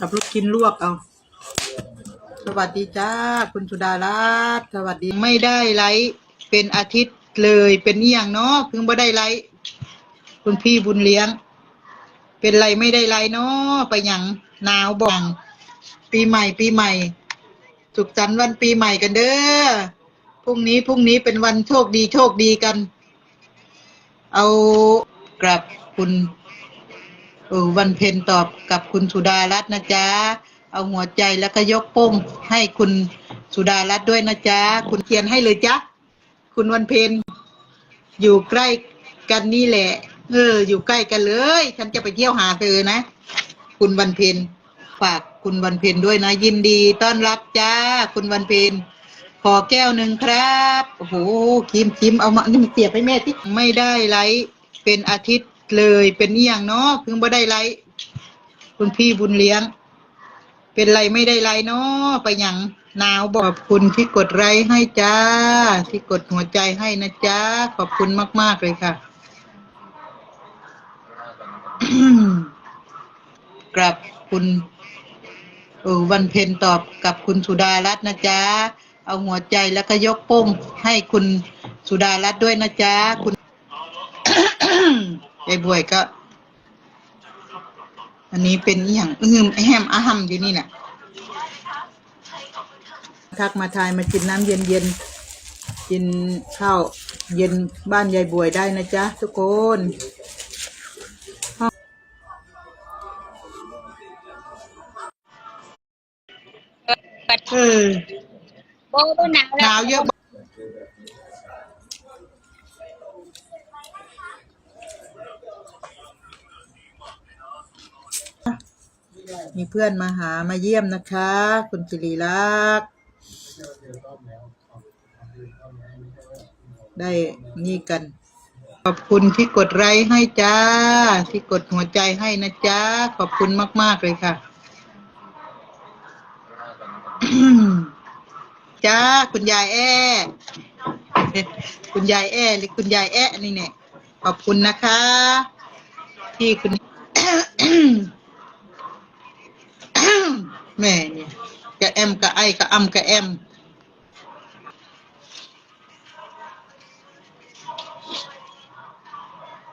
กับลูกชิ้นลวกเอา สวัสดีจ้า คุณสุดารัตน์สวัสดีไม่ได้ไลฟ์เป็นอาทิตย์เลยเป็นเอหย่างเนาะเพิ่งบ่ได้ไลฟ์คุณพี่บุญเลี้ยง เป็นไรไม่ได้ไลฟ์เนาะไปหยังหนาวบ่องปีใหม่ปีใหม่ สุขสันต์วันปีใหม่กันเด้อพรุ่งนี้พรุ่งนี้เป็นวันโชคดีโชคดีกัน เอากลับคุณ เออวันเพ็ญตอบกับคุณสุดารัตน์นะจ๊ะ เอาหัวใจแล้วก็ยกโป้งให้คุณสุดารัตน์ด้วยนะจ๊ะ คุณเขียนให้เลยจ๊ะ คุณวันเพ็ญอยู่ใกล้กันนี่แหละ เออ อยู่ใกล้กันเลย ฉันจะไปเที่ยวหาเธอนะ คุณวันเพ็ญฝากคุณวันเพ็ญด้วยนะ ยินดีต้อนรับจ้า คุณวันเพ็ญขอแก้วหนึ่งครับ โอ้โหคิมคิมเอามานี่มันเสียบให้แม่ที่ไม่ได้ไลฟ์เป็นอาทิตย์ เลยเป็นเอหย่างเนาะเพิ่งบ่ได้ไลฟ์คุณพี่บุญเลี้ยง เป็นไรไม่ได้ไรเนาะไปหยังหนาวบอกขอบคุณที่กดไลค์ให้จ้า ที่กดหัวใจให้นะจ้าขอบคุณมาก ๆ เลยค่ะกลับคุณเออวันเพ็ญตอบกับคุณสุดารัตน์นะจ๊ะ เอาหัวใจแล้วก็ยกโป้งให้คุณสุดารัตน์ด้วยนะจ๊ะคุณ ยายบวยก็ อันนี้เป็นอหย่างอื้มแฮมอาหัมอยู่นี่แหละทักมาทายมากินน้ำเย็นเย็นๆกินข้าวเย็นบ้านยายบวยได้นะจ๊ะทุกคนเออโอ้หนาวหแล้นาววเยอะ มีเพื่อนมาหามาเยี่ยมนะคะ คุณสิริลักษ์ได้นี่กัน ขอบคุณที่กดไลค์ให้จ้า ที่กดหัวใจให้นะจ้า ขอบคุณมาก ๆ เลยค่ะ จ้า คุณยายแอคุณยายแอหรือคุณยายแอนี่เนี่ยขอบคุณนะคะ ที่คุณ แม่ เนี่ยกะแอมกะไอกะอำกะแอม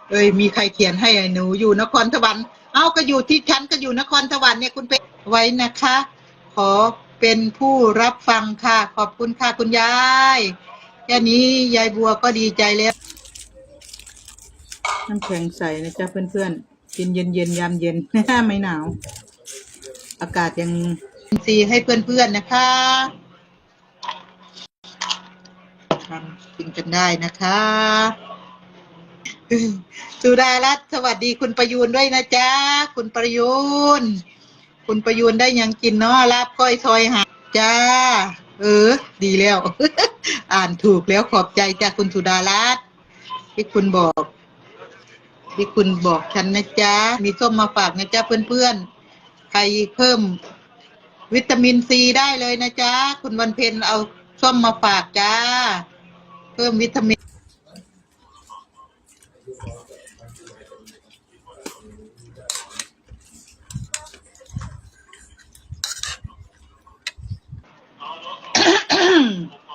เอ้ยมีใครเขียนให้หนูอยู่นครสวรรค์เอ้าก็อยู่ที่ฉันก็อยู่นครสวรรค์เนี่ยคุณเป็นไว้นะคะ ขอเป็นผู้รับฟังค่ะ ขอบคุณค่ะคุณยายแค่นี้ยายบัวก็ดีใจแล้วน้ำแข็งใสนะจ๊ะเพื่อนๆกินเย็นๆยามเย็นไม่หนาว อากาศยัง ซีให้เพื่อนๆนะคะทำกินกันได้นะคะสุดารัตน์สวัสดีคุณประยูนด้วยนะจ๊ะ คุณประยูน คุณประยูนได้ยังกินเนาะลาบก้อยซอยหาจ้า เออ ดีแล้ว อ่านถูกแล้วขอบใจจ้าคุณสุดารัตน์ที่คุณบอกที่คุณบอกฉันนะจ๊ะ มีส้มมาฝากนะจ๊ะเพื่อนๆ ใครเพิ่ม วิตามินซีได้เลยนะจ๊ะ คุณวันเพ็ญเอาส้มมาฝากจ้า เพิ่มวิตามิน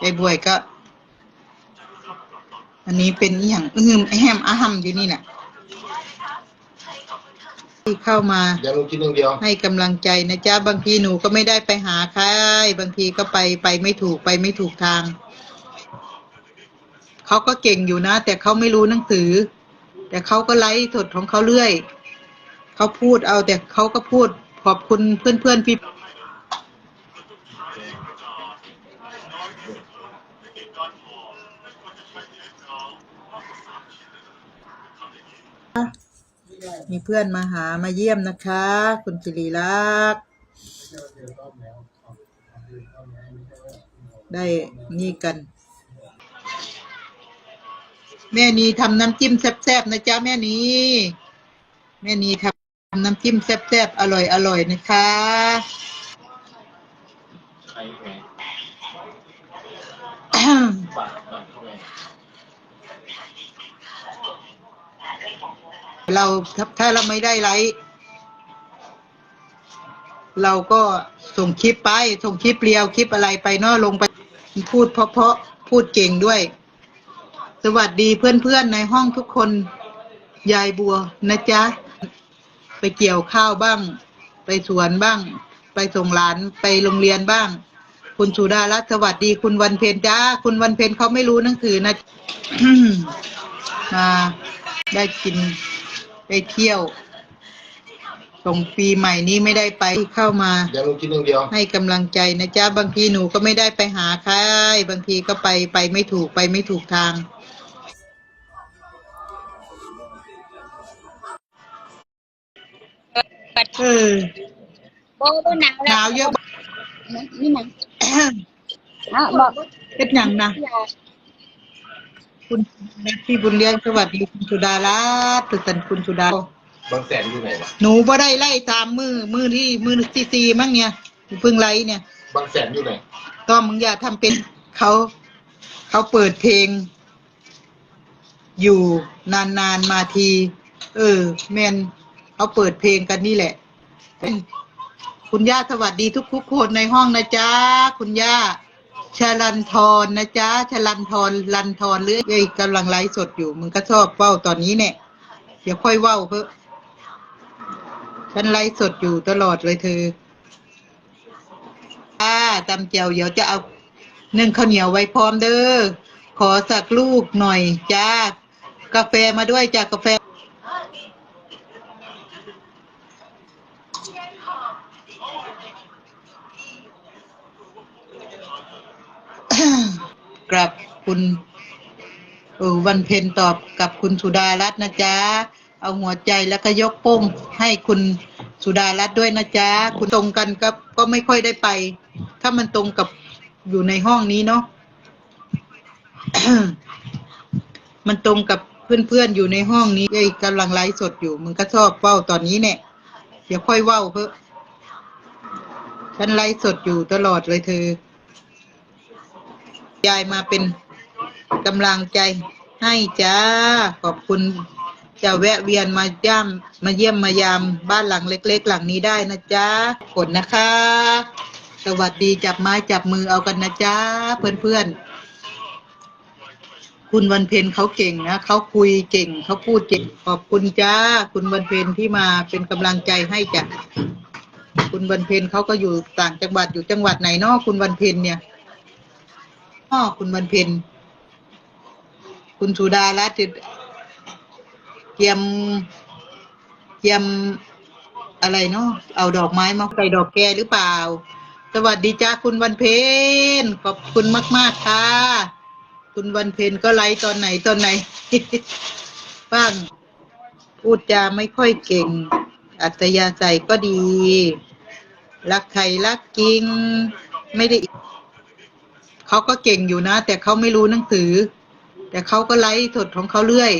ยายบวยก็ อันนี้เป็นอย่างอื้มแฮมอาหัมอยู่นี่แหละ ที่เข้ามาเดี๋ยวลูกกินอย่างเดียว ให้กำลังใจนะจ๊ะบางทีหนูก็ไม่ได้ไปหาใครบางทีก็ไปไปไม่ถูกไปไม่ถูกทางเขาก็เก่งอยู่นะ แต่เขาไม่รู้หนังสือ แต่เขาก็ไลฟ์สดของเขาเรื่อยเขาพูดเอาแต่เขาก็พูดขอบคุณเพื่อนเพื่อนๆพี่ มีเพื่อนมาหามาเยี่ยมนะคะ คุณสิริลักษณ์ได้นี่กัน แม่นีทำน้ำจิ้มแซ่บๆนะจ๊ะแม่นีแม่นีทำน้ำจิ้มแซ่บๆอร่อยอร่อยๆนะคะ ใครแหวนปากปาก เราถ้าเราไม่ได้ไลฟ์เราก็ส่งคลิปไปส่งคลิปเรียวคลิปอะไรไปเนาะลงไปพูดเพราะๆพูดเก่งด้วย สวัสดีเพื่อนๆในห้องทุกคนยายบัวนะจ๊ะ ไปเกี่ยวข้าวบ้าง ไปสวนบ้าง ไปส่งหลานไปโรงเรียนบ้าง คุณสุดารัตน์สวัสดีคุณวันเพ็ญจ้า คุณวันเพ็ญเขาไม่รู้หนังสือนะมาได้กิน ได้เที่ยว ส่งปีใหม่นี้ไม่ได้ไปเข้ามา เดี๋ยวลุงกินอย่างเดียว ให้กำลังใจนะจ๊ะ บางทีหนูก็ไม่ได้ไปหาใครบางทีก็ไปไปไม่ถูกไปไม่ถูกทางเออโบโบหนาวหนาวเยอะ นี่หนาวอะบอกเป็นอย่างนะ คุณพี่บุญเลี้ยงสวัสดีคุณสุดารัตน์ตุสันคุณสุดาบางแสนอยู่ไหนวะหนูบ่ได้ไล่ตามมือมือที่มือที่สี่มั้งเนี่ยเพิ่งไล่เนี่ย บางแสนอยู่ไหนก็มึงอย่าทำเป็นเขาเขาเปิดเพลง อยู่นานๆมาที เออแมนเขาเปิดเพลงกันนี่แหละ คุณย่าสวัสดีทุกๆคนในห้องนะจ๊ะคุณย่า ชลันทรนะจ๊ะชลันทรลันทรหรือเอ้ยกำลังไลฟ์สดอยู่มึงก็ชอบเว้าตอนนี้เนี่ยเดี๋ยวค่อยเว้าเพิ่ฉันไลฟ์สดอยู่ตลอดเลยเธอจ้าตำเจียวเดี๋ยวจะเอานึ่งข้าวเหนียวไว้พร้อมเด้อขอสักลูกหน่อยจ้ากาแฟมาด้วยจ้ากาแฟ กลับคุณวันเพ็ญตอบกับคุณสุดารัตน์นะจ๊ะ เอาหัวใจแล้วก็ยกโป้งให้คุณสุดารัตน์ด้วยนะจ๊ะ คุณตรงกันก็ก็ไม่ค่อยได้ไป ถ้ามันตรงกับอยู่ในห้องนี้เนาะมันตรงกับเพื่อนๆอยู่ในห้องนี้ไอ้กำลังไลฟ์สดอยู่มึงก็ชอบเว้าตอนนี้เนี่ยเดี๋ยวค่อยเว้าเพิ่ฉันไลฟ์สดอยู่ตลอดเลยเธอ ยายมาเป็นกำลังใจให้จ้า ขอบคุณจะแวะเวียนมาย่ำมาเยี่ยมมายามบ้านหลังเล็ก ๆ หลังนี้ได้นะจ๊ะกดนะคะ สวัสดีจับไม้จับมือเอากันนะจ๊ะเพื่อนๆ คุณวันเพ็ญเขาเก่งนะเขาคุยเก่งเขาพูดเก่งขอบคุณจ้า คุณวันเพ็ญที่มาเป็นกำลังใจให้จ้ะคุณวันเพ็ญเขาก็อยู่ต่างจังหวัดอยู่จังหวัดไหนเนาะคุณวันเพ็ญเนี่ย คุณบรรเพ็ญคุณสุดารัตน์เตรียมเตรียมอะไรเนาะเอาดอกไม้มาใส่ดอกแกหรือเปล่า สวัสดีจ้าคุณวันเพ็ญขอบคุณมาก ๆ ค่ะ คุณวันเพ็ญก็ไลฟ์ตอนไหนตอนไหน บ้าง พูดจาไม่ค่อยเก่ง อัตยาศัยก็ดี รักใครรักจริง ไม่ได้ เขาก็เก่งอยู่นะ แต่เขาไม่รู้หนังสือ แต่เขาก็ไลฟ์สดของเขาเรื่อย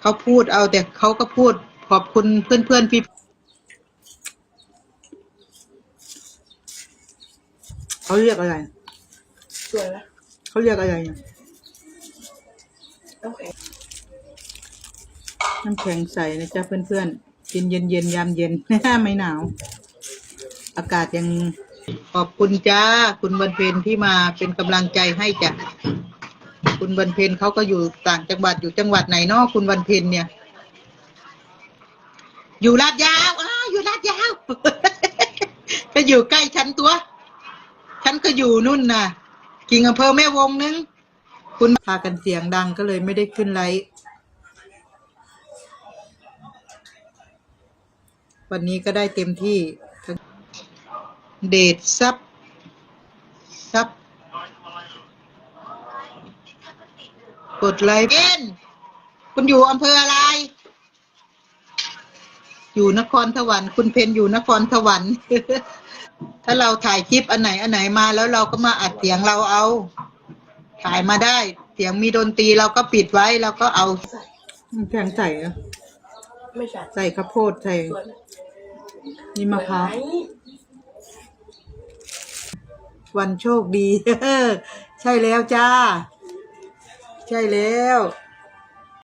เขาพูดเอาแต่เขาก็พูดขอบคุณเพื่อนเพื่อนๆพี่เขาเรียกอะไรสวยไหมเขาเรียกอะไรเนี่ยโอเคน้ำแข็งใสนะจ๊ะเพื่อนเพื่อนๆกินเย็นเย็นๆยามเย็นไม่หนาว อากาศยัง ขอบคุณจ้า คุณบรรเพนที่มาเป็นกำลังใจให้จ้ะคุณบรรเพนเขาก็อยู่ต่างจังหวัดอยู่จังหวัดไหนเนาะคุณบรรเพนเนี่ย อยู่ลาดยาวอ้าวอยู่ลาดยาวก็อยู่ใกล้ฉันตัว ฉันก็อยู่นู่นน่ะกิ่งอำเภอแม่วงนึง คุณพากันเสียงดังก็เลยไม่ได้ขึ้นไลฟ์วันนี้ก็ได้เต็มที่ เดทซับซับกดไลค์เป็นคุณอยู่อำเภออะไร อยู่นครสวรรค์คุณเพนอยู่นครสวรรค์ถ้าเราถ่ายคลิปอันไหนอันไหนมาแล้วเราก็มาอัดเสียงเราเอา ถ่ายมาได้ เสียงมีดนตรีเราก็ปิดไว้เราก็เอาแข็งใส่อะไม่ใช่ใส่ข้าวโพดใส่สวยไหมนี่มะพร้าวสวยไห วันโชคดี ใช่แล้วจ้า ใช่แล้ว